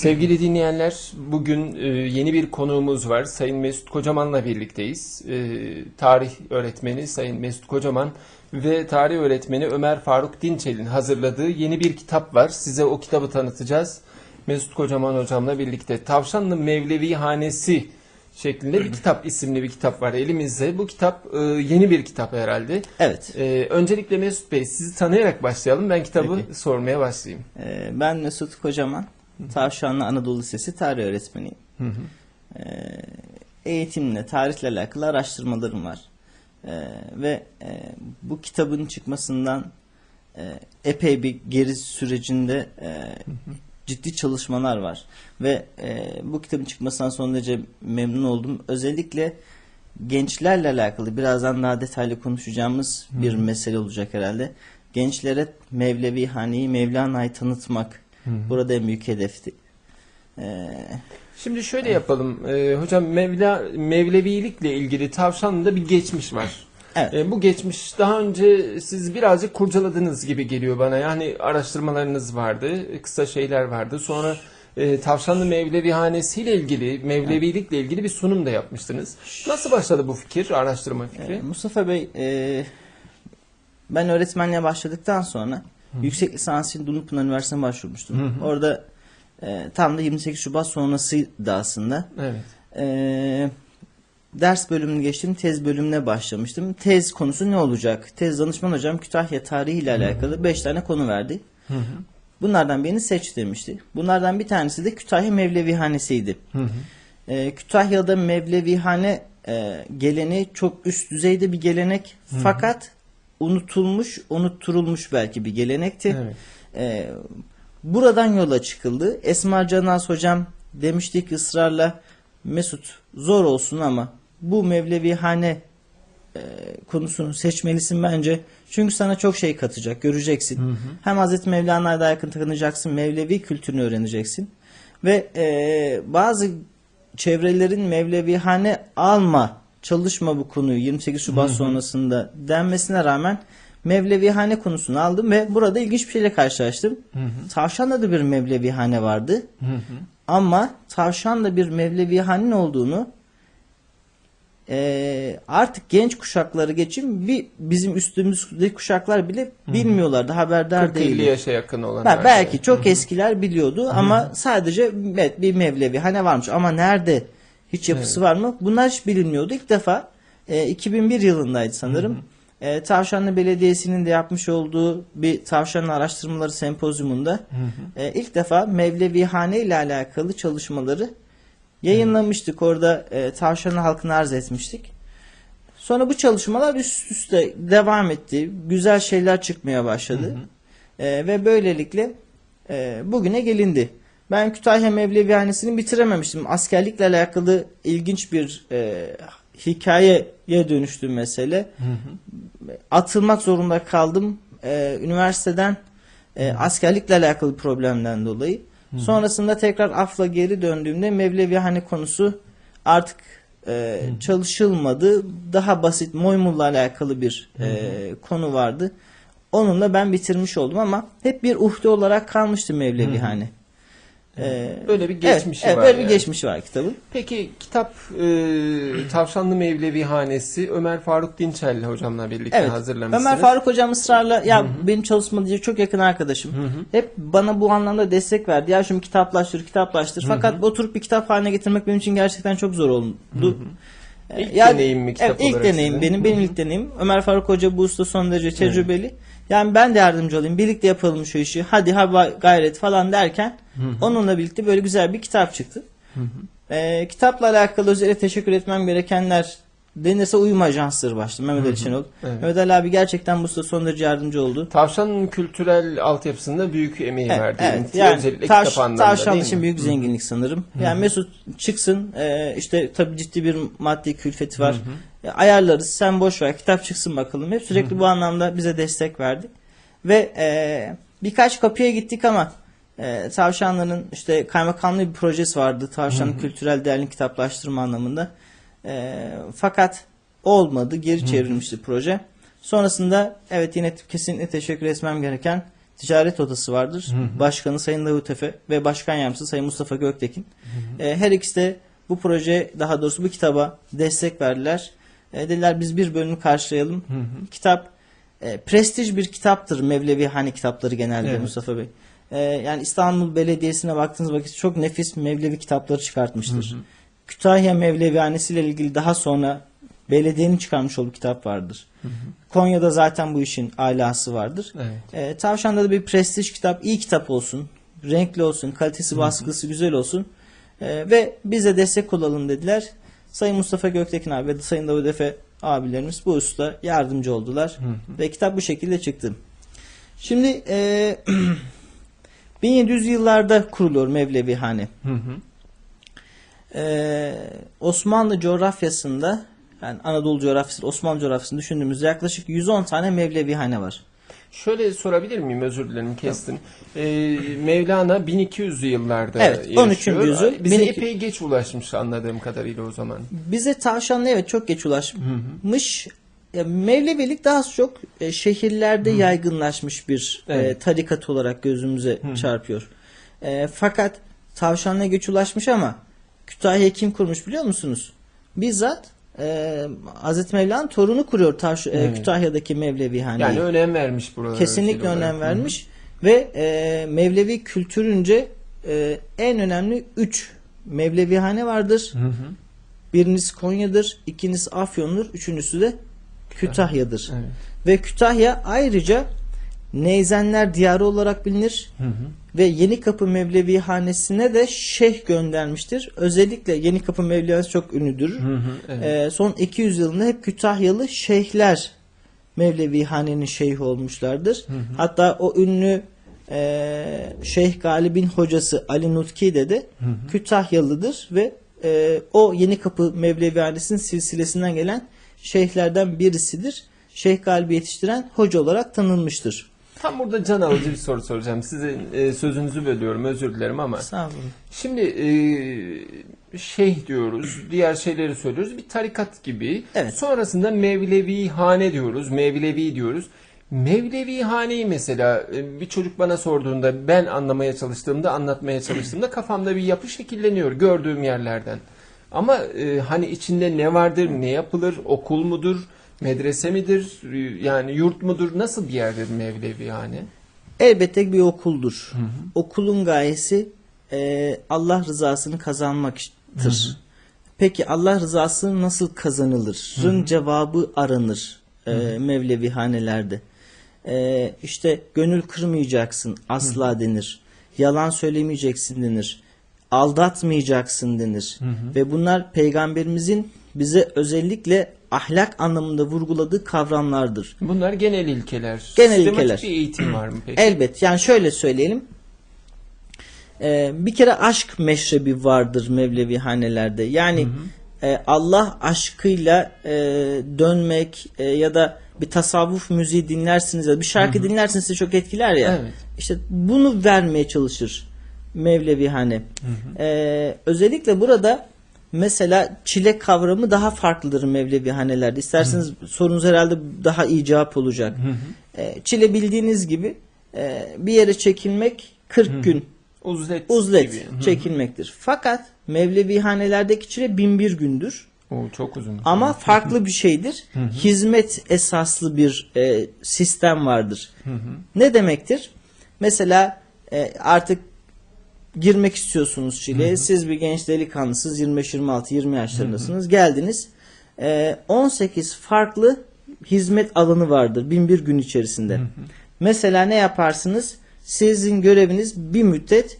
Sevgili dinleyenler, bugün e, yeni bir konuğumuz var. Sayın Mesut Kocaman'la birlikteyiz. E, tarih öğretmeni Sayın Mesut Kocaman ve tarih öğretmeni Ömer Faruk Dinçel'in hazırladığı yeni bir kitap var. Size o kitabı tanıtacağız. Mesut Kocaman hocamla birlikte. Tavşanlı Mevlevi Hanesi şeklinde bir kitap isimli bir kitap var elimizde. Bu kitap e, yeni bir kitap herhalde. Evet. E, öncelikle Mesut Bey sizi tanıyarak başlayalım. Ben kitabı Peki. sormaya başlayayım. Ben Mesut Kocaman. Tavşanlı Anadolu Lisesi tarih öğretmeniyim. Hı hı. Ee, eğitimle, tarihle alakalı araştırmalarım var. Ee, ve e, bu kitabın çıkmasından e, epey bir geri sürecinde e, ciddi çalışmalar var. Ve e, bu kitabın çıkmasından son derece memnun oldum. Özellikle gençlerle alakalı birazdan daha detaylı konuşacağımız bir mesele olacak herhalde. Gençlere Mevlevi Hane'yi, Mevlana'yı tanıtmak burada en büyük hedefti. Ee, Şimdi şöyle yapalım. Ee, hocam Mevla, Mevlevilikle ilgili Tavşanlı'da bir geçmiş var. evet. Ee, bu geçmiş daha önce siz birazcık kurcaladınız gibi geliyor bana. Yani araştırmalarınız vardı, kısa şeyler vardı. Sonra e, Tavşanlı Mevlevi Hanesi ile ilgili, Mevlevilikle ilgili bir sunum da yapmıştınız. Nasıl başladı bu fikir, araştırma fikri? Ee, Mustafa Bey, e, ben öğretmenliğe başladıktan sonra yüksek lisans için Dumlupınar Üniversitesi'ne başvurmuştum. Hı hı. Orada e, tam da 28 Şubat sonrasıydı aslında. Evet. E, ders bölümünü geçtim, tez bölümüne başlamıştım. Tez konusu ne olacak? Tez danışman hocam Kütahya tarihi ile alakalı 5 tane konu verdi. Hı hı. Bunlardan birini seç demişti. Bunlardan bir tanesi de Kütahya Mevlevihanesi'ydi. Hı hı. Ee, Kütahya'da Mevlevihane e, geleneği çok üst düzeyde bir gelenek. Fakat unutulmuş, unutturulmuş belki bir gelenekti. Evet. Ee, buradan yola çıkıldı. Esma Canaz hocam demişti ki ısrarla Mesut zor olsun ama bu Mevlevihane e, konusunu seçmelisin bence. Çünkü sana çok şey katacak, göreceksin. Hı hı. Hem Hazreti Mevlana'ya da yakın tanıyacaksın, Mevlevi kültürünü öğreneceksin. Ve e, bazı çevrelerin Mevlevihane alma, çalışma bu konuyu 28 Şubat sonrasında denmesine rağmen Mevlevihane konusunu aldım ve burada ilginç bir şeyle karşılaştım. Hı hı. Tavşan'da da bir Mevlevihane vardı. Hı hı. Ama Tavşan'da bir Mevlevihane'nin olduğunu e, artık genç kuşakları geçin bir bizim üstümüzdeki kuşaklar bile bilmiyorlardı, haberdar 40-50 değildi. yaşa yakın olanlar. Ben belki çok eskiler biliyordu ama sadece evet, bir Mevlevi hani varmış ama nerede hiç yapısı var mı? Bunlar hiç bilinmiyordu. İlk defa e, 2001 yılındaydı sanırım. E, Tavşanlı Belediyesi'nin de yapmış olduğu bir Tavşanlı Araştırmaları Sempozyumunda e, ilk defa Mevlevihane ile alakalı çalışmaları yayınlamıştık. Orada e, Tavşanlı halkına arz etmiştik. Sonra bu çalışmalar üst üste devam etti. Güzel şeyler çıkmaya başladı. E, ve böylelikle e, bugüne gelindi. Ben Kütahya Mevlevihanesi'ni bitirememiştim. Askerlikle alakalı ilginç bir e, hikayeye dönüştü mesele. Hı hı. Atılmak zorunda kaldım. E, üniversiteden e, askerlikle alakalı problemden dolayı. Sonrasında tekrar afla geri döndüğümde Mevlevihane konusu artık e, çalışılmadı. Daha basit Moymul'la alakalı bir e, konu vardı. Onunla ben bitirmiş oldum ama hep bir uhde olarak kalmıştı Mevlevihane. E, Böyle bir geçmişi evet, var Evet, böyle yani. bir geçmişi var kitabın. Peki kitap e, Tavşanlı Mevlevi Hanesi Ömer Faruk Dinçerli hocamla birlikte Evet. hazırlamışsınız. Ömer Faruk hocam ısrarla ya benim çalışmada çok yakın arkadaşım. Hep bana bu anlamda destek verdi. Ya şunu kitaplaştır, kitaplaştır. Fakat oturup bir kitap haline getirmek benim için gerçekten çok zor oldu. Ee, İlk deneyim mi kitap evet, ilk olarak deneyim sizin? benim. Benim ilk deneyim. Ömer Faruk Hoca bu usta son derece tecrübeli. Yani ben de yardımcı olayım. Birlikte yapalım şu işi. Hadi ha gayret falan derken onunla birlikte böyle güzel bir kitap çıktı. Ee, kitapla alakalı özellikle teşekkür etmem gerekenler denirse uyum ajansları başta Mehmet Ali Şenol. Evet. Mehmet Ali abi gerçekten bu usta son derece yardımcı oldu. Tavşanın kültürel altyapısında büyük emeği Evet, verdi. evet. Yani Özellikle taş, kitap anlamında tavşan için mi? büyük zenginlik sanırım. Yani Mesut çıksın e, işte tabii ciddi bir maddi külfeti var. E, ayarlarız sen boş ver kitap çıksın bakalım. Hep sürekli bu anlamda bize destek verdi. Ve e, birkaç kapıya gittik ama e, Tavşanların işte kaymakamlığı bir projesi vardı. Tavşanın kültürel değerli kitaplaştırma anlamında. E, fakat olmadı. Geri çevrilmişti proje. Sonrasında evet yine kesinlikle teşekkür etmem gereken ticaret odası vardır. Başkanı Sayın Davut Efe ve başkan yardımcısı Sayın Mustafa Göktekin. E, her ikisi de bu proje daha doğrusu bu kitaba destek verdiler. E, dediler biz bir bölümü karşılayalım. Kitap e, prestij bir kitaptır Mevlevi Hani kitapları genelde Evet. Mustafa Bey. E, yani İstanbul Belediyesi'ne baktığınız vakit çok nefis Mevlevi kitapları çıkartmıştır. Kütahya Mevlevihanesi ile ilgili daha sonra belediyenin çıkarmış olduğu kitap vardır. Konya'da zaten bu işin alası vardır. Evet. E, Tavşan'da da bir prestij kitap, iyi kitap olsun, renkli olsun, kalitesi baskısı güzel olsun E, ve bize destek olalım dediler. Sayın Mustafa Göktekin abi ve Sayın Davut Efe abilerimiz bu usta yardımcı oldular ve kitap bu şekilde çıktı. Şimdi e, 1700 yıllarda kuruluyor Mevlevihane. Hı hı. Ee, Osmanlı coğrafyasında yani Anadolu coğrafyası, Osmanlı coğrafyasını düşündüğümüzde yaklaşık 110 tane Mevlevihane var. Şöyle sorabilir miyim? Özür dilerim kestim. Ee, Mevlana 1200'lü yıllarda Evet, yaşıyor. 13. yüzyıl, Bize 1200 epey geç ulaşmış anladığım kadarıyla o zaman. Bize tavşanlı evet çok geç ulaşmış. Ya, Mevlevilik daha çok e, şehirlerde yaygınlaşmış bir e, Evet. tarikat olarak gözümüze çarpıyor. E, fakat tavşanlığa geç ulaşmış ama Kütahya'yı kim kurmuş biliyor musunuz? Bizzat e, Hazreti Mevla'nın torunu kuruyor Tavş e, Evet. Kütahya'daki Mevlevihaneyi. Yani önem vermiş buralara. Kesinlikle özel olarak. önem vermiş ve e, Mevlevi kültürünce e, en önemli 3 Mevlevihane vardır. Hı hı. Birincisi Konya'dır, ikincisi Afyon'dur, üçüncüsü de Kütahya'dır. Evet. Ve Kütahya ayrıca Neyzenler diyarı olarak bilinir Hı hı. Ve Yenikapı Mevlevihanesi'ne de şeyh göndermiştir. Özellikle Yenikapı Mevlevihanesi çok ünlüdür. Hı hı. Evet. Ee, son 200 yılında hep Kütahyalı şeyhler Mevlevihane'nin şeyhi olmuşlardır. Hatta o ünlü e, Şeyh Galip'in hocası Ali Nutki de de Kütahyalıdır ve e, o Yenikapı Mevlevihanesi'nin silsilesinden gelen şeyhlerden birisidir. Şeyh Galip'i yetiştiren hoca olarak tanınmıştır. Tam burada can alıcı bir soru soracağım. Sizin e, sözünüzü bölüyorum özür dilerim ama. Sağ olun. Şimdi e, şeyh diyoruz, diğer şeyleri söylüyoruz. Bir tarikat gibi. Evet. Sonrasında Mevlevi hane diyoruz, Mevlevi diyoruz. Mevlevi haneyi mesela e, bir çocuk bana sorduğunda ben anlamaya çalıştığımda, anlatmaya çalıştığımda kafamda bir yapı şekilleniyor gördüğüm yerlerden. Ama e, hani içinde ne vardır, ne yapılır, okul mudur, medrese midir, yani yurt mudur, nasıl bir yerdir Mevlevi hane? Elbette bir okuldur. Okulun gayesi e, Allah rızasını kazanmaktır. Peki Allah rızası nasıl kazanılır?'ın cevabı aranır e, Mevlevihanelerde. E, işte gönül kırmayacaksın asla denir. Yalan söylemeyeceksin denir. Aldatmayacaksın denir. Ve bunlar peygamberimizin bize özellikle ahlak anlamında vurguladığı kavramlardır. Bunlar genel ilkeler. Genel Sistematik ilkeler. bir eğitim var mı peki? Elbet. Yani şöyle söyleyelim. Ee, bir kere aşk meşrebi vardır Mevlevi hanelerde. Yani e, Allah aşkıyla e, dönmek e, ya da bir tasavvuf müziği dinlersiniz ya bir şarkı dinlersiniz sizi çok etkiler ya. Evet. İşte bunu vermeye çalışır Mevlevi hane. Ee, özellikle burada mesela çile kavramı daha farklıdır Mevlevi hanelerde. İsterseniz sorunuz herhalde daha iyi cevap olacak. Ee, çile bildiğiniz gibi e, bir yere çekilmek 40 gün Uzlet, uzlet gibi. Hı. çekilmektir. Fakat Mevlevi hanelerdeki çile bin bir gündür. Oo, çok uzun. Ama farklı bir şeydir. Hizmet esaslı bir e, sistem vardır. Ne demektir? Mesela e, artık girmek istiyorsunuz Çile'ye. Siz bir genç delikanlısınız. 25-26-20 yaşlarındasınız. Geldiniz. E, 18 farklı hizmet alanı vardır. Bin bir gün içerisinde. Mesela ne yaparsınız? Sizin göreviniz bir müddet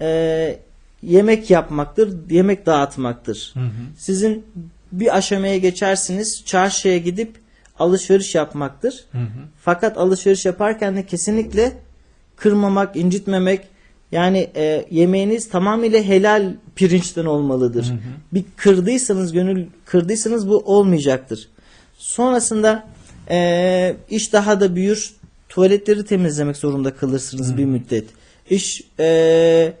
e, yemek yapmaktır, yemek dağıtmaktır. Sizin bir aşamaya geçersiniz, çarşıya gidip alışveriş yapmaktır. Fakat alışveriş yaparken de kesinlikle kırmamak, incitmemek, yani e, yemeğiniz tamamıyla helal pirinçten olmalıdır. Bir kırdıysanız, gönül kırdıysanız bu olmayacaktır. Sonrasında e, iş daha da büyür, tuvaletleri temizlemek zorunda kalırsınız bir müddet. İş e,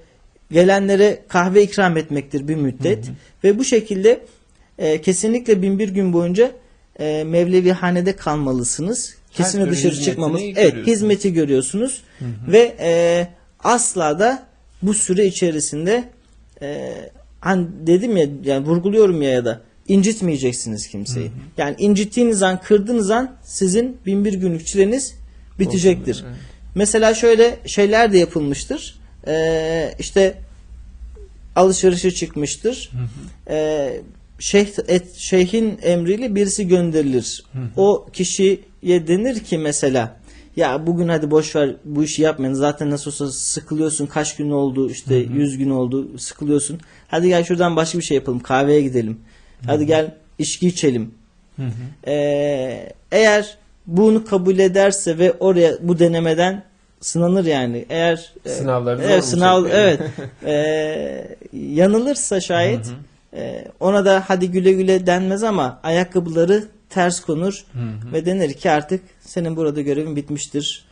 gelenlere kahve ikram etmektir bir müddet ve bu şekilde e, kesinlikle bin bir gün boyunca e, Mevlevihanede kalmalısınız. kesinlikle türlü dışarı çıkmamız. Evet görüyorsunuz. hizmeti görüyorsunuz ve e, asla da bu süre içerisinde e, hani dedim ya yani vurguluyorum ya ya da incitmeyeceksiniz kimseyi. Yani incittiğiniz an kırdığınız an sizin bin bir günlük çileniz bitecektir. Olsun, evet. Mesela şöyle şeyler de yapılmıştır. E, işte alışverişe çıkmıştır. Ee, şeyh, et, şeyhin emriyle birisi gönderilir. O kişiye denir ki mesela ya bugün hadi boş ver bu işi yapmayın. Zaten nasıl olsa sıkılıyorsun. Kaç gün oldu işte 100 gün oldu sıkılıyorsun. Hadi gel şuradan başka bir şey yapalım. Kahveye gidelim. Hadi gel içki içelim. Ee, eğer bunu kabul ederse ve oraya bu denemeden sınanır yani. Eğer e, Sınavları olacak sınav yani. evet Ee, yanılırsa şayet e, ona da hadi güle güle denmez ama ayakkabıları ters konur ve denir ki artık senin burada görevin bitmiştir.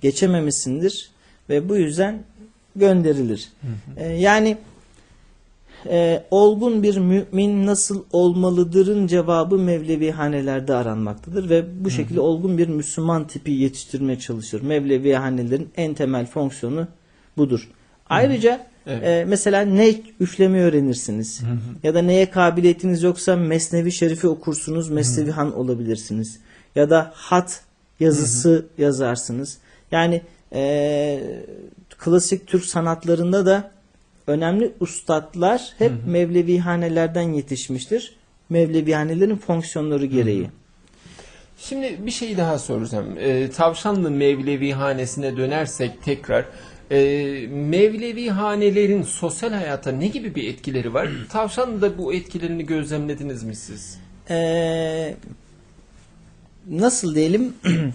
Geçememişsindir ve bu yüzden gönderilir. Ee, yani e, olgun bir mümin nasıl olmalıdırın cevabı Mevlevi hanelerde aranmaktadır ve bu şekilde olgun bir Müslüman tipi yetiştirmeye çalışır. Mevlevi hanelerin en temel fonksiyonu budur. Ayrıca Evet. e, mesela ne üflemi öğrenirsiniz ya da neye kabiliyetiniz yoksa Mesnevi Şerif'i okursunuz, Mesnevi Han olabilirsiniz ya da hat yazısı yazarsınız. Yani e, klasik Türk sanatlarında da önemli ustadlar hep Mevlevihanelerden yetişmiştir. Mevlevihanelerin fonksiyonları gereği. Şimdi bir şey daha soracağım. Ee, Tavşanlı Mevlevi hanesine dönersek tekrar e, Mevlevi hanelerin sosyal hayata ne gibi bir etkileri var? Tavşanlı'da bu etkilerini gözlemlediniz mi siz? Ee, nasıl diyelim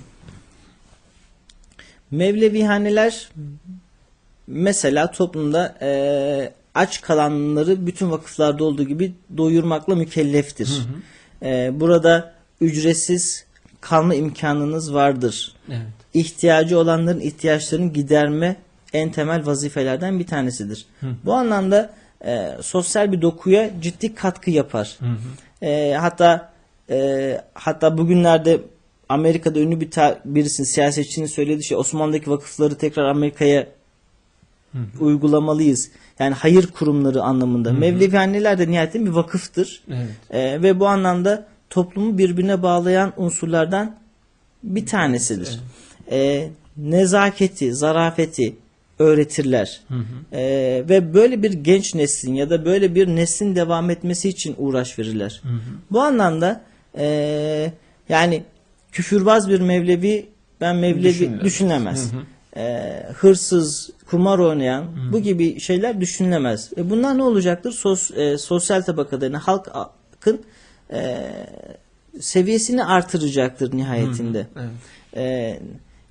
Mevlevihaneler mesela toplumda e, aç kalanları bütün vakıflarda olduğu gibi doyurmakla mükelleftir. E, burada ücretsiz kalma imkanınız vardır. Evet. ihtiyacı olanların ihtiyaçlarını giderme en temel vazifelerden bir tanesidir. Bu anlamda e, sosyal bir dokuya ciddi katkı yapar. E, hatta e, hatta bugünlerde Amerika'da ünlü bir birisinin siyasetçinin söylediği şey Osmanlı'daki vakıfları tekrar Amerika'ya uygulamalıyız. Yani hayır kurumları anlamında. Mevlevihaneler de nihayetinde bir vakıftır. Evet. E, ve bu anlamda toplumu birbirine bağlayan unsurlardan bir tanesidir. E, nezaketi, zarafeti öğretirler. E, ve böyle bir genç neslin ya da böyle bir neslin devam etmesi için uğraş verirler. Bu anlamda e, yani küfürbaz bir Mevlevi ben Mevlevi Düşünülemez. düşünülemez. E, hırsız, kumar oynayan bu gibi şeyler düşünülemez. E, bunlar ne olacaktır? Sos, e, sosyal tabakada yani halkın e, seviyesini artıracaktır nihayetinde. Evet. E,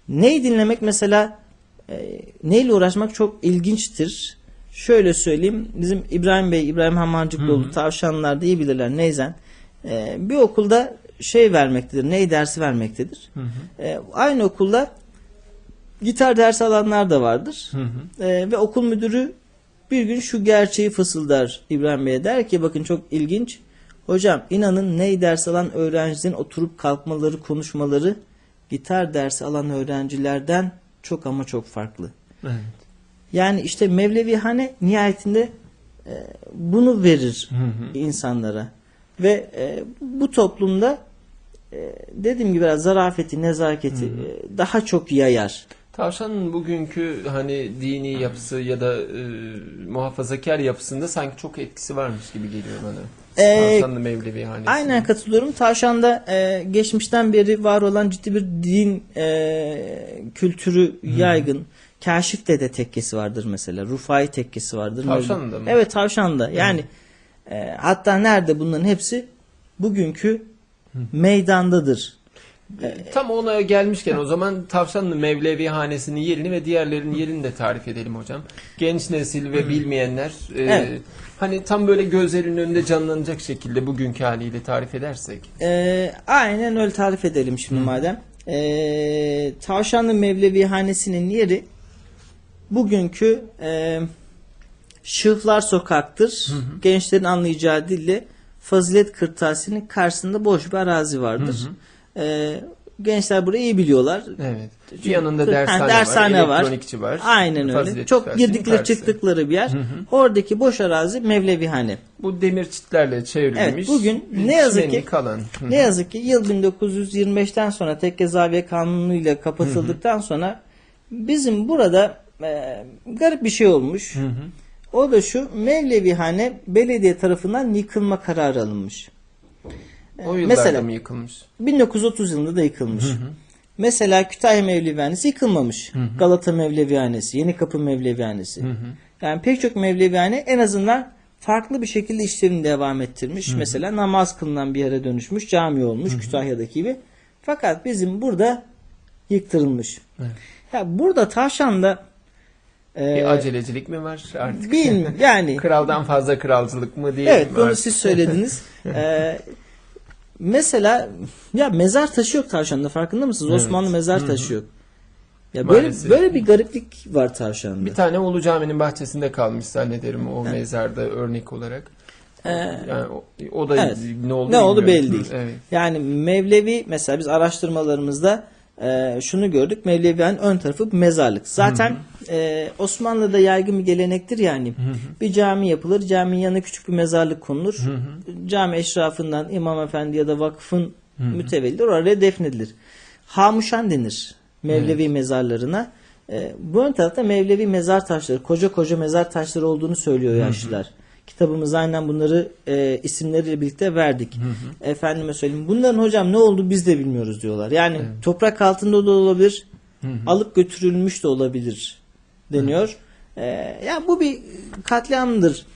neyi dinlemek mesela e, neyle uğraşmak çok ilginçtir. Şöyle söyleyeyim. Bizim İbrahim Bey, İbrahim Hamancıklıoğlu tavşanlarda iyi bilirler Neyzen. E, bir okulda şey vermektedir. Ney dersi vermektedir. E, aynı okulda gitar dersi alanlar da vardır. E, ve okul müdürü bir gün şu gerçeği fısıldar İbrahim Bey'e der ki bakın çok ilginç. Hocam inanın ney ders alan öğrencilerin oturup kalkmaları, konuşmaları gitar dersi alan öğrencilerden çok ama çok farklı. Evet. Yani işte Mevlevihane nihayetinde e, bunu verir insanlara. Ve e, bu toplumda e, dediğim gibi biraz zarafeti, nezaketi e, daha çok yayar. Tavşanın bugünkü hani dini yapısı ya da e, muhafazakar yapısında sanki çok etkisi varmış gibi geliyor bana. Ee, Tavşanlı Mevlevi hanesi. Aynen katılıyorum. Tavşan'da e, geçmişten beri var olan ciddi bir din e, kültürü yaygın. Kaşif'te de tekkesi vardır mesela. Rufai tekkesi vardır. Tavşan'da mı? Evet Tavşan'da. Yani e, hatta nerede bunların hepsi? Bugünkü meydandadır. Tam ona gelmişken o zaman Tavşanlı Mevlevi hanesinin yerini ve diğerlerinin yerini de tarif edelim hocam. Genç nesil ve bilmeyenler e, Evet. hani tam böyle gözlerinin önünde canlanacak şekilde bugünkü haliyle tarif edersek. E, aynen öyle tarif edelim şimdi madem. E, Tavşanlı Mevlevi Hanesi'nin yeri bugünkü e, Şıhlar Sokak'tır. Gençlerin anlayacağı dille Fazilet Kırtasiye'nin karşısında boş bir arazi vardır. E, gençler burayı iyi biliyorlar. Evet. Bir yanında Ha, dershane, dershane var, var. elektronikçi var. Aynen öyle. Çok girdikleri çıktıkları bir yer. Oradaki boş arazi Mevlevihane. Bu demir çitlerle çevrilmiş. Evet, bugün ne yazık ki- kalan. Hı. Ne yazık ki yıl 1925'ten sonra tekke zaviye kanunu ile kapatıldıktan sonra bizim burada e, garip bir şey olmuş. Hı hı. O da şu Mevlevihane belediye tarafından yıkılma kararı alınmış. O yıllarda Mesela- mı yıkılmış? 1930 yılında da yıkılmış. Mesela Kütahya Mevlevihanesi yıkılmamış. Galata Mevlevihanesi, Yenikapı Mevlevihanesi. Yani pek çok Mevlevihane en azından farklı bir şekilde işlevini devam ettirmiş. Mesela namaz kılınan bir yere dönüşmüş, cami olmuş Kütahya'daki gibi. Fakat bizim burada yıktırılmış. Evet. Ya burada Tavşan'da Bir e, acelecilik mi var artık? bilmiyorum yani Kraldan fazla kralcılık mı diyelim Evet bunu artık? siz söylediniz. Ee, mesela ya mezar taşı yok tavşanda farkında mısınız? Evet. Osmanlı mezar taşı yok. Ya böyle Maalesef. böyle bir gariplik var tavşanda. Bir tane Ulu Cami'nin bahçesinde kalmış zannederim o mezarda örnek olarak. Ee, Yani o, o da Evet. ne oldu Ne oldu bilmiyorum. belli değil. Evet. Yani Mevlevi mesela biz araştırmalarımızda e, şunu gördük. Mevlevi'nin ön tarafı mezarlık. Zaten e, Osmanlı'da yaygın bir gelenektir yani. Bir cami yapılır. Caminin yanına küçük bir mezarlık konulur. Cami eşrafından imam efendi ya da vakfın mütevellidir. Oraya defnedilir. Hamuşan denir Mevlevi mezarlarına. E, bu ön tarafta Mevlevi mezar taşları, koca koca mezar taşları olduğunu söylüyor yaşlılar. Kitabımıza aynen bunları e, isimleriyle birlikte verdik. Efendime söyleyeyim. Bunların hocam ne oldu biz de bilmiyoruz diyorlar. Yani toprak altında da olabilir, alıp götürülmüş de olabilir deniyor. E, yani bu bir katliamdır.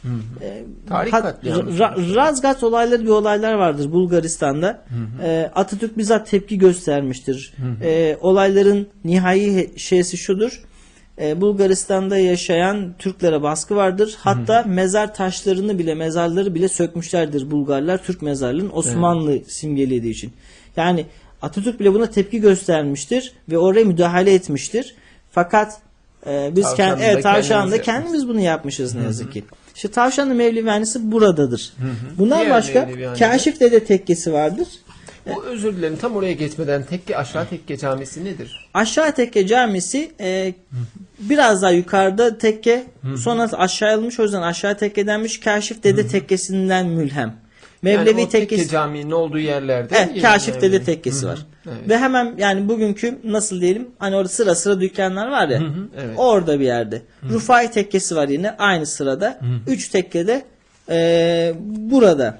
E, Tarih hat- katliamı Ra- Razgat olayları bir olaylar vardır Bulgaristan'da. E, Atatürk bizzat tepki göstermiştir. E, olayların nihai şeysi şudur. Bulgaristan'da yaşayan Türklere baskı vardır. Hatta mezar taşlarını bile, mezarları bile sökmüşlerdir Bulgarlar Türk mezarlığının Osmanlı simgelediği için. Yani Atatürk bile buna tepki göstermiştir ve oraya müdahale etmiştir. Fakat e, biz Tavşanlı'da kend, evet, Tavşan'da kendimiz kendimiz bunu yapmışız ne yazık ki. İşte Tavşanlı Mevlevihanesi buradadır. Bundan Diğer başka Mevlevihaneler? Kaşif Dede tekkesi vardır. Bu özür dilerim tam oraya geçmeden tekke aşağı tekke camisi nedir? Aşağı tekke camisi e, biraz daha yukarıda tekke sonra aşağı alınmış o yüzden aşağı tekke denmiş. Kaşif Dede tekkesinden mülhem. Mevlevi yani o tekke tekkesi. caminin olduğu yerlerde. Evet, Kaşif Dede tekkesi Hı hı. var. Evet. Ve hemen yani bugünkü nasıl diyelim hani orada sıra sıra dükkanlar var ya. hı, evet. Orada bir yerde. Rufai tekkesi var yine aynı sırada. Üç tekke de e, burada.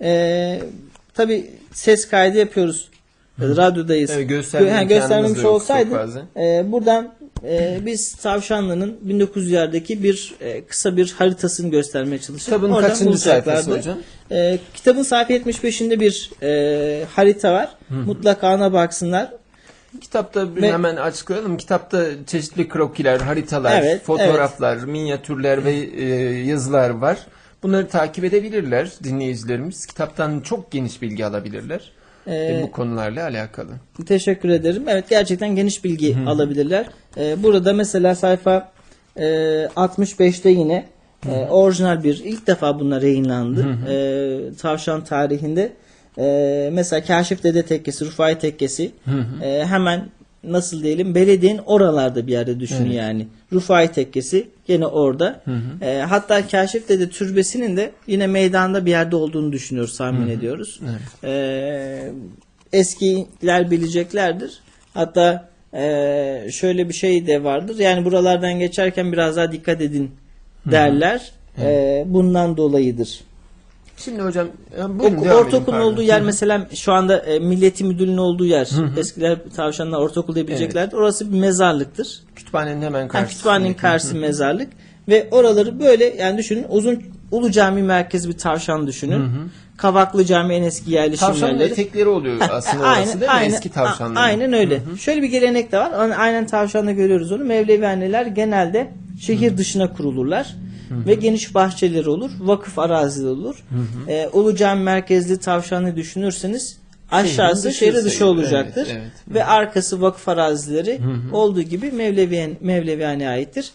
E, Tabi ses kaydı yapıyoruz. Radyodayız. Evet, gösterme Gö- imkanımız göstermemiş olsaydı e, buradan e, biz Tavşanlı'nın 1900'lerdeki bir e, kısa bir haritasını göstermeye çalıştık. Kitabın Oradan kaçıncı sayfası hocam? E, kitabın sayfa 75'inde bir e, harita var. Mutlaka ona baksınlar. Kitapta bir Ve- hemen açıklayalım. Kitapta çeşitli krokiler, haritalar, Evet, fotoğraflar, minyatürler ve e, yazılar var. Bunları takip edebilirler dinleyicilerimiz. Kitaptan çok geniş bilgi alabilirler. Ee, e, bu konularla alakalı. Teşekkür ederim. Evet gerçekten geniş bilgi alabilirler. Ee, burada mesela sayfa e, 65'te yine e, orijinal bir ilk defa bunlar yayınlandı. E, tavşan tarihinde. E, mesela Kaşif Dede Tekkesi, Rufai Tekkesi e, hemen nasıl diyelim belediyenin oralarda bir yerde düşünün Evet. yani. Rufai Tekkesi gene orada. E, hatta Kaşif Dede Türbesi'nin de yine meydanda bir yerde olduğunu düşünüyoruz, tahmin ediyoruz. Evet. Ee, eskiler bileceklerdir. Hatta ee, şöyle bir şey de vardır. Yani buralardan geçerken biraz daha dikkat edin derler. Ee, bundan dolayıdır. Şimdi hocam e, buyurun, Oku, ortaokulun olduğu yer mesela şu anda e, Milliyeti Müdürlüğü'nün olduğu yer. Eskiler tavşanlar ortaokul diyebileceklerdir. Orası bir mezarlıktır. Kütüphanenin hemen Yani karşısında. kütüphanenin karşısı mezarlık. Ve oraları böyle yani düşünün uzun Ulu Cami merkezi bir tavşan düşünün. Kavaklı Cami en eski yerleşim Tavşanın yerleri. etekleri oluyor aslında orası değil mi? Eski tavşanların. Aynen öyle. Şöyle bir gelenek de var. Aynen tavşanda görüyoruz onu. Mevlevihaneler genelde şehir dışına kurulurlar. Ve geniş bahçeleri olur. Vakıf arazileri olur. Ee, Ulu Cami merkezli tavşanı düşünürseniz aşağısı dışı şehir dışı olacaktır. Evet, evet. Ve arkası vakıf arazileri olduğu gibi Mevlevihan, Mevlevihane'ye aittir.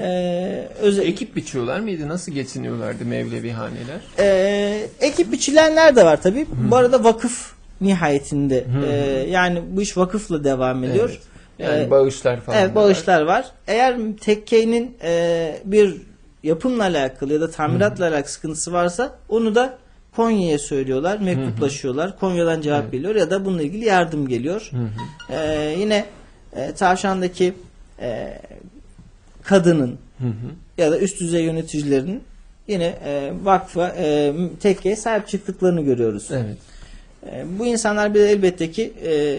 Ee, özel, Ekip biçiyorlar mıydı? Nasıl geçiniyorlardı Mevlevi haneler? ee, ekip biçilenler de var tabi. Bu arada vakıf nihayetinde Hı hı. e, yani bu iş vakıfla devam ediyor. Evet. Yani Ee, bağışlar falan. Evet bağışlar var. Eğer tekkenin e, bir yapımla alakalı ya da tamiratla alakalı sıkıntısı varsa onu da Konya'ya söylüyorlar, mektuplaşıyorlar. Konya'dan cevap Evet. geliyor ya da bununla ilgili yardım geliyor. Hı hı. Ee, yine e, tavşandaki e, kadının Hı hı. ya da üst düzey yöneticilerin yine e, vakfa e, tekkeye sahip çıktıklarını görüyoruz. Evet. E, bu insanlar bir de elbette ki e,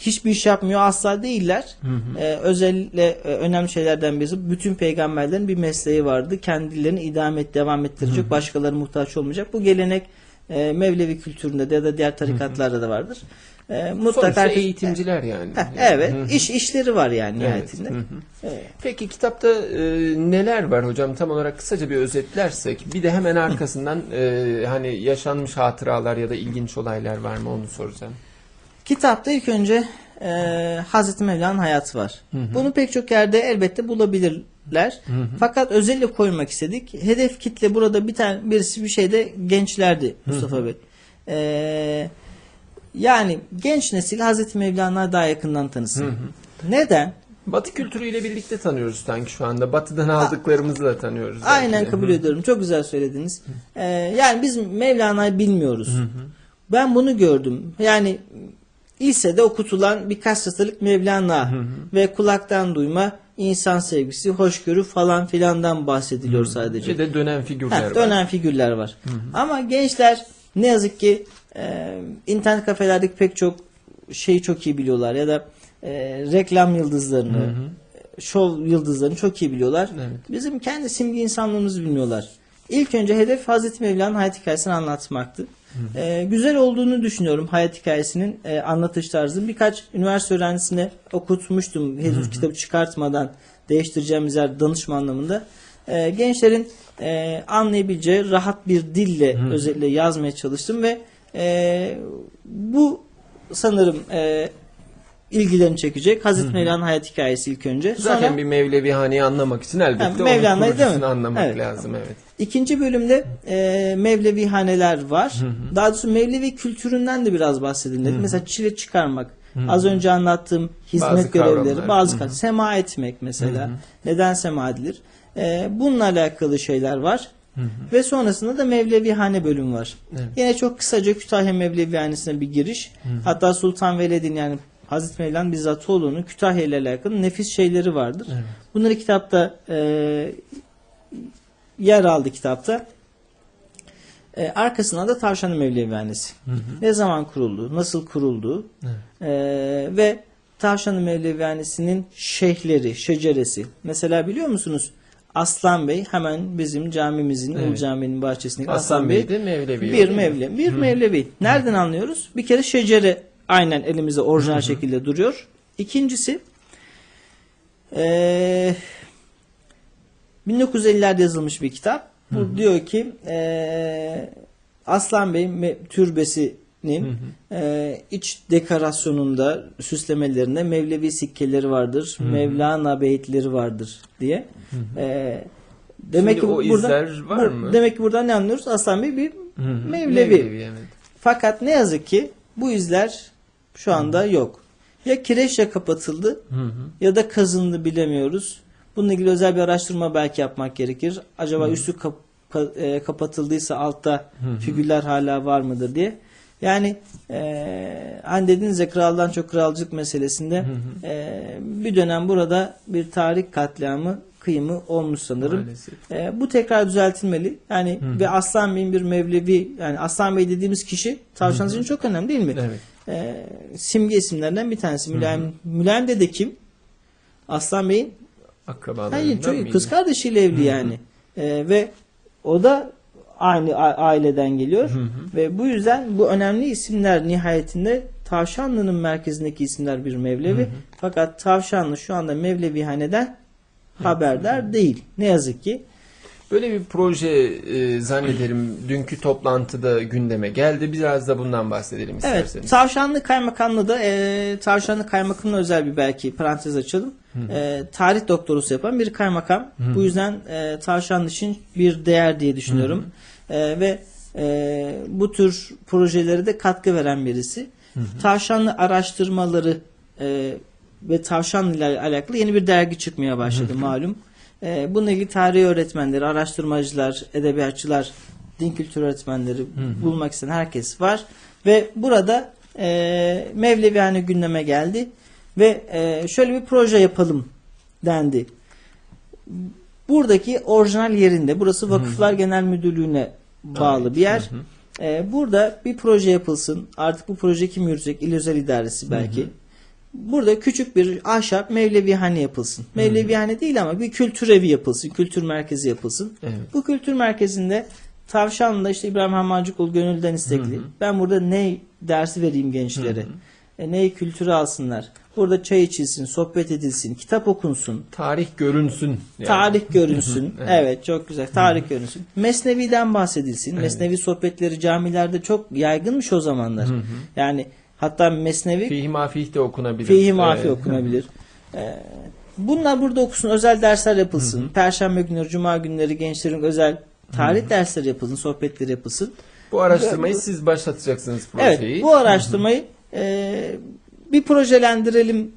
hiçbir iş yapmıyor asla değiller. Hı hı. E, özellikle e, önemli şeylerden birisi bütün peygamberlerin bir mesleği vardı. Kendilerini idame et, devam ettirecek, Hı hı. başkaları muhtaç olmayacak. Bu gelenek e, Mevlevi kültüründe de ya da diğer tarikatlarda da vardır. E, mutlaka Sonuçta eğitimciler yani. Heh, evet, Hı hı. iş işleri var yani Evet. nihayetinde. Hı hı. Evet. Peki kitapta e, neler var hocam tam olarak kısaca bir özetlersek bir de hemen arkasından e, hani yaşanmış hatıralar ya da ilginç olaylar var mı onu soracağım. Kitapta ilk önce e, Hazreti Mevla'nın hayatı var. Hı hı. Bunu pek çok yerde elbette bulabilirler. Hı hı. Fakat özellikle koymak istedik. Hedef kitle burada bir tane birisi bir şeyde gençlerdi Mustafa Bey. E, yani genç nesil Hazreti Mevlana'yı daha yakından tanısın. Hı hı. Neden? Batı kültürüyle birlikte tanıyoruz sanki şu anda. Batı'dan aldıklarımızı da tanıyoruz. Aynen kabul Hı. ediyorum. Çok güzel söylediniz. E, yani biz Mevlana'yı bilmiyoruz. Hı hı. Ben bunu gördüm. Yani lisede okutulan birkaç satırlık Mevlana Hı hı. ve kulaktan duyma insan sevgisi, hoşgörü falan filandan bahsediliyor sadece. Bir de dönen figürler var. dönen figürler var. Ama gençler ne yazık ki e, internet kafelerdeki pek çok şeyi çok iyi biliyorlar ya da e, reklam yıldızlarını, Hı hı. şov yıldızlarını çok iyi biliyorlar. Evet. Bizim kendi simge insanlığımızı bilmiyorlar. İlk önce hedef Hazreti Mevla'nın hayat hikayesini anlatmaktı. Ee, güzel olduğunu düşünüyorum hayat hikayesinin e, anlatış tarzı. Birkaç üniversite öğrencisine okutmuştum henüz kitabı çıkartmadan değiştireceğimiz yer danışma anlamında. Ee, gençlerin e, anlayabileceği rahat bir dille özellikle yazmaya çalıştım ve e, bu sanırım e, ilgilerini çekecek. Hazreti Mevla'nın hayat hikayesi ilk önce. Zaten Sonra- bir Mevlevi hani anlamak için elbette Ha, onun Mevlana'yı değil mi? kurucusunu anlamak Evet. lazım. Evet. İkinci bölümde e, Mevlevi haneler var. Hı hı. Daha doğrusu Mevlevi kültüründen de biraz. Hı hı. Mesela çile çıkarmak. Hı hı. Az önce anlattığım hizmet Bazı görevleri, kavramlar. bazı Hı hı. sema etmek mesela. Hı hı. Neden sema edilir? E, bununla alakalı şeyler var. Hı hı. Ve sonrasında da Mevlevi hane bölüm var. Evet. Yine çok kısaca Kütahya Mevlevi hanesine bir giriş. Hatta Sultan Veled'in yani Hazreti Mevlana bizzat oğlunun Kütahya ile alakalı nefis şeyleri vardır. Evet. Bunları kitapta e, yer aldı kitapta. E, arkasından da Tavşanlı Mevlevihanesi. Hı hı. Ne zaman kuruldu, nasıl kuruldu Evet. e, ve Tavşanlı Mevlevihanesi'nin şeyhleri, şeceresi. Mesela biliyor musunuz? Aslan Bey hemen bizim camimizin, Evet. Ulu Cami'nin bahçesindeki Aslan Aslan, Bey Bey de Mevlevi. bir? Mevlevi. Bir Mevlevi. Nereden anlıyoruz? Bir kere şecere aynen elimizde orijinal şekilde duruyor. İkincisi eee 1950'lerde yazılmış bir kitap. Bu diyor ki eee, Aslan Bey türbesinin Hı hı. eee, iç dekorasyonunda süslemelerinde Mevlevi sikkeleri vardır. Mevlana beyitleri vardır diye. Eee, demek Şimdi ki o burada izler var mı? Demek ki buradan ne anlıyoruz? Aslan Bey bir Hı hı. Mevlevi. evet. fakat ne yazık ki bu izler şu anda yok. Ya kireçle kapatıldı Hı hı. ya da kazındı bilemiyoruz. Bununla ilgili özel bir araştırma belki yapmak gerekir. Acaba üstü kap- ka- e, kapatıldıysa altta Hı hı. figürler hala var mıdır diye. Yani e, hani dediniz ya kraldan çok kralcılık meselesinde Hı hı. e, bir dönem burada bir tarih katliamı kıyımı olmuş sanırım. Maalesef. E, bu tekrar düzeltilmeli. Yani Hı. ve Aslan Bey'in bir Mevlevi yani Aslan Bey dediğimiz kişi tavşan için çok önemli değil mi? Evet. E, simge isimlerinden bir tanesi. Mülayim, Mülayim Dede kim? Aslan Bey'in Akrabalarından hayır, mıydı? kız kardeşiyle evli yani. E, ve o da aynı aileden geliyor. Hı hı. Ve bu yüzden bu önemli isimler nihayetinde Tavşanlı'nın merkezindeki isimler bir Mevlevi. Hı hı. Fakat Tavşanlı şu anda Mevlevi haneden haberdar değil. Ne yazık ki. Böyle bir proje e, zannederim dünkü toplantıda gündeme geldi. Biraz da bundan bahsedelim Evet. isterseniz. Tavşanlı Kaymakamlığı da e, Tavşanlı Kaymakamlığı özel bir belki parantez açalım. E, tarih doktorusu yapan bir kaymakam. Bu yüzden e, Tavşanlı için bir değer diye düşünüyorum. E, ve e, bu tür projelere de katkı veren birisi. Tavşanlı araştırmaları e, ve tavşanlı ile alakalı yeni bir dergi çıkmaya başladı malum. E, bununla ilgili tarih öğretmenleri, araştırmacılar, edebiyatçılar, din kültürü öğretmenleri bulmak isteyen herkes var. Ve burada e, Mevlevihane gündeme geldi ve e, şöyle bir proje yapalım dendi. Buradaki orijinal yerinde, burası Vakıflar Genel Müdürlüğü'ne bağlı Evet. bir yer. Hı hı. E, burada bir proje yapılsın. Artık bu proje kim yürütecek? İl Özel İdaresi belki. Burada küçük bir ahşap Mevlevihane yapılsın. Mevlevihane değil ama bir kültür evi yapılsın. Kültür merkezi yapılsın. Evet. Bu kültür merkezinde Tavşanlı'da işte İbrahim Hamacıkul gönülden istekli. Ben burada ne dersi vereyim gençlere. E, neyi kültürü alsınlar. Burada çay içilsin, sohbet edilsin, kitap okunsun. Tarih görünsün. yani. Tarih görünsün. Evet. evet. çok güzel. Tarih görünsün. Mesnevi'den bahsedilsin. Mesnevi sohbetleri camilerde çok yaygınmış o zamanlar. Yani hatta Mesnevi Fihi mafih de okunabilir. fihi mafi Evet. okunabilir. Ee, bunlar burada okusun. Özel dersler yapılsın. Perşembe günleri, cuma günleri gençlerin özel tarih dersleri yapılsın, sohbetleri yapılsın. Bu araştırmayı siz başlatacaksınız projeyi. Evet, bu araştırmayı e, bir projelendirelim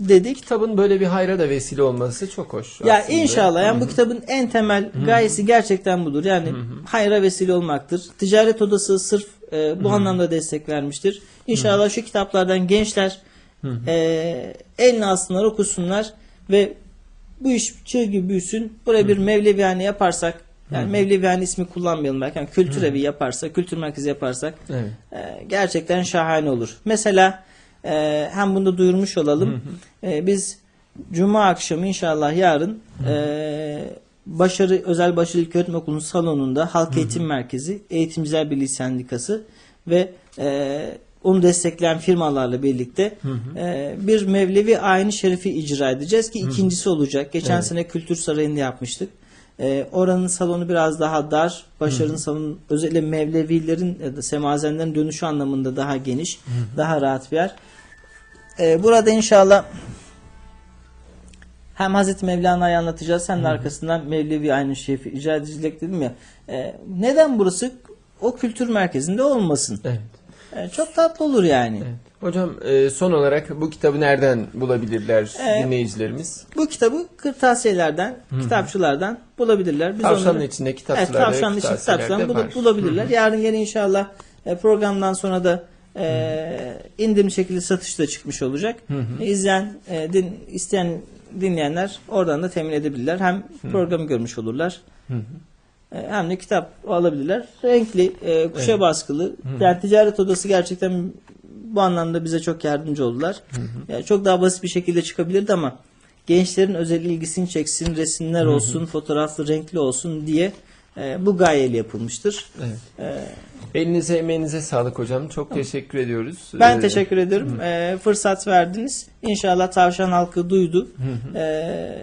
dedik. Kitabın böyle bir hayra da vesile olması çok hoş. Ya aslında. inşallah yani bu kitabın en temel gayesi gerçekten budur. Yani hayra vesile olmaktır. Ticaret Odası sırf e, bu anlamda destek vermiştir. İnşallah şu kitaplardan gençler e, eline alsınlar, okusunlar ve bu iş çığ gibi büyüsün. Buraya bir Mevlevihane yaparsak yani Mevlevihane ismi kullanmayalım belki. Yani kültür evi yaparsak, kültür merkezi yaparsak Evet. e, gerçekten şahane olur. Mesela e, hem bunu da duyurmuş olalım. E, biz Cuma akşamı inşallah yarın e, Başarı Özel Başarı İlköğretim Okulu'nun salonunda Halk Eğitim Merkezi, Eğitimciler Birliği Sendikası ve e, onu destekleyen firmalarla birlikte e, bir Mevlevi Ayini Şerifi icra edeceğiz ki ikincisi olacak. Geçen Evet. sene Kültür Sarayı'nda yapmıştık. E, oranın salonu biraz daha dar. Başarı'nın salonu özellikle Mevlevilerin ya da semazenlerin dönüşü anlamında daha geniş, daha rahat bir yer. E, burada inşallah hem Hazreti Mevlana'yı anlatacağız hem de arkasından Mevlevi aynı şerifi icra edilecek dedim ya. E, neden burası o kültür merkezinde olmasın? Evet. E, çok tatlı olur yani. evet. Hocam e, son olarak bu kitabı nereden bulabilirler Ee, dinleyicilerimiz? Bu kitabı kırtasiyelerden, kitapçılardan bulabilirler. Biz Tavşanın onları- içinde Evet, kitapçılarda, tavşanın içinde kitapçılardan bulup bulabilirler. Yarın yine inşallah e, programdan sonra da e, indirimli şekilde satışta çıkmış olacak. E, İzleyen, e, din, isteyen dinleyenler oradan da temin edebilirler. Hem programı görmüş olurlar. Hı hı. E, hem de kitap alabilirler. Renkli, e, kuşa Evet. baskılı. Yani ticaret odası gerçekten bu anlamda bize çok yardımcı oldular. Yani çok daha basit bir şekilde çıkabilirdi ama gençlerin özel ilgisini çeksin, resimler olsun, fotoğraflı, renkli olsun diye e, bu gayeyle yapılmıştır. Evet. E, Elinize emeğinize sağlık hocam. Çok teşekkür ediyoruz. ben Ee, teşekkür ederim. E, fırsat verdiniz. İnşallah tavşan halkı duydu. E,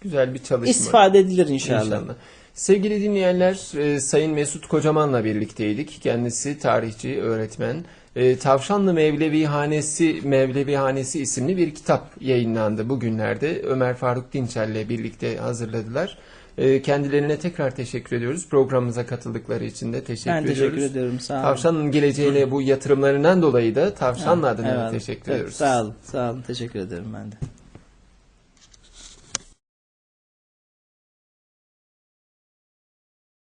Güzel bir çalışma. istifade edilir inşallah. İnşallah. Sevgili dinleyenler, e, Sayın Mesut Kocaman'la birlikteydik. Kendisi tarihçi, öğretmen. E, Tavşanlı Mevlevi Hanesi, Mevlevi Hanesi isimli bir kitap yayınlandı bugünlerde. Ömer Faruk Dinçel'le birlikte hazırladılar. E, kendilerine tekrar teşekkür ediyoruz. Programımıza katıldıkları için de teşekkür Ben ediyoruz. teşekkür ediyorum. Sağ olun. Tavşanın geleceğine bu yatırımlarından dolayı da Tavşanlı Evet, adına evet. teşekkür Evet, ediyoruz. Sağ olun. Sağ olun. Teşekkür ederim ben de.